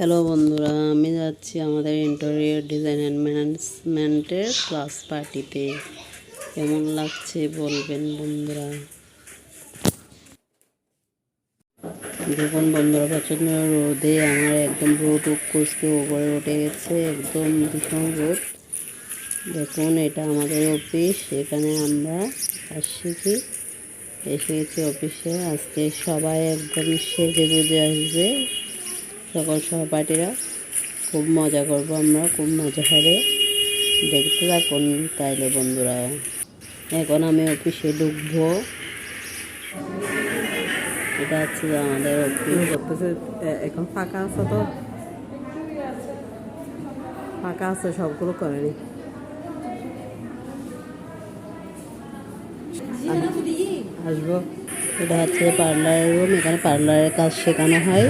Hello বন্ধুরা। আমি যাচ্ছি আমাদের ইন্টেরিয়র ডিজাইন অ্যান্ড ম্যানেজমেন্টের ক্লাস পার্টিতে কেমন লাগছে বলবেন, বন্ধুরা? দেখুন, বন্ধুরা প্রচণ্ড রোদে আমার একদম রোদ কুচকে উপরে উঠে গেছে, একদম ভীষণ রোদ। দেখুন, এটা আমাদের অফিস এখানে আমরা কাজ শিখি এসে গেছি অফিসে আজকে সবাই একদম সেজে গুজে আসবে। সকল সহপাঠীরা খুব মজা করব আমরা খুব মজা হবে। দেখতে থাকুন তাইলে বন্ধুরা। এখন আমি অফিসে ঢুকবো। এটা হচ্ছে আমাদের অফিস। এখন ফাঁকা আছে তো? ফাঁকা আছে সবগুলো করেনি আসব। এটা হচ্ছে পার্লারের রুম এখানে পার্লারের কাজ শেখানো হয়।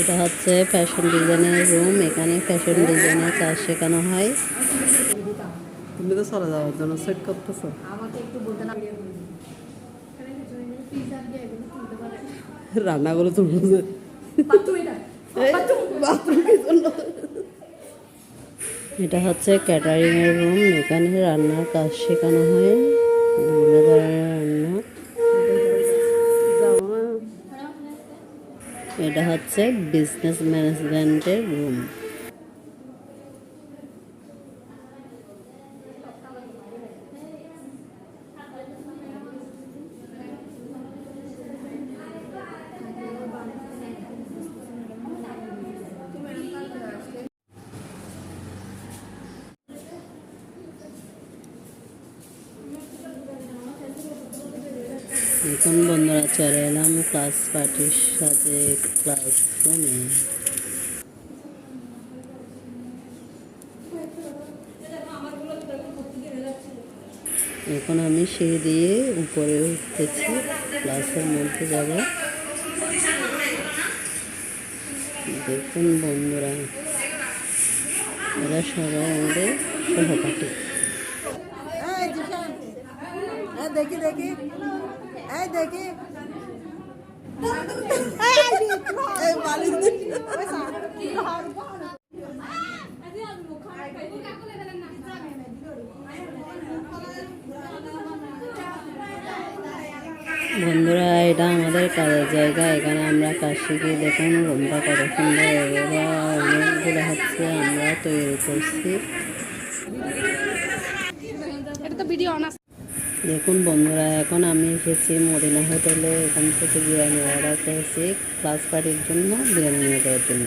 এটা হচ্ছে ফ্যাশন ডিজাইনের রুম এখানে ফ্যাশন ডিজাইনের কাজ শেখানো হয়। তুমি তো চলে যাওয়ার জন্য সেট করতেছো। রান্নাগুলো তুমি এটা হচ্ছে ক্যাটারিং এর রুম এখানে রান্নার কাজ শেখানো হয়। বিভিন্ন ধরনের এটা হচ্ছে বিজনেস ম্যানেজমেন্টের রুম এখন বন্ধুরা চলে এলাম ক্লাস পার্টির সাথে ক্লাসরুমে এখন আমি সিঁড়ি দিয়ে উপরে উঠতেছি, ক্লাসের মধ্যে যাব। দেখুন বন্ধুরা, এরা সবাই আমাদের সহপাঠী। এই দেখি দেখি। এই দেখি। বন্ধুরা এটা আমাদের কাজের জায়গা। এখানে আমরা কাজ শিখি দেখুন রুমটা কত সুন্দর এগুলো অনেকগুলো হচ্ছে আমরা তৈরি করছি। দেখুন বন্ধুরা, এখন আমি এসেছি মদিনা হোটেলে। এখান থেকে বিরিয়ানি অর্ডার করেছি। ক্লাস পার্টির জন্য বিরিয়ানি দেওয়ার জন্য।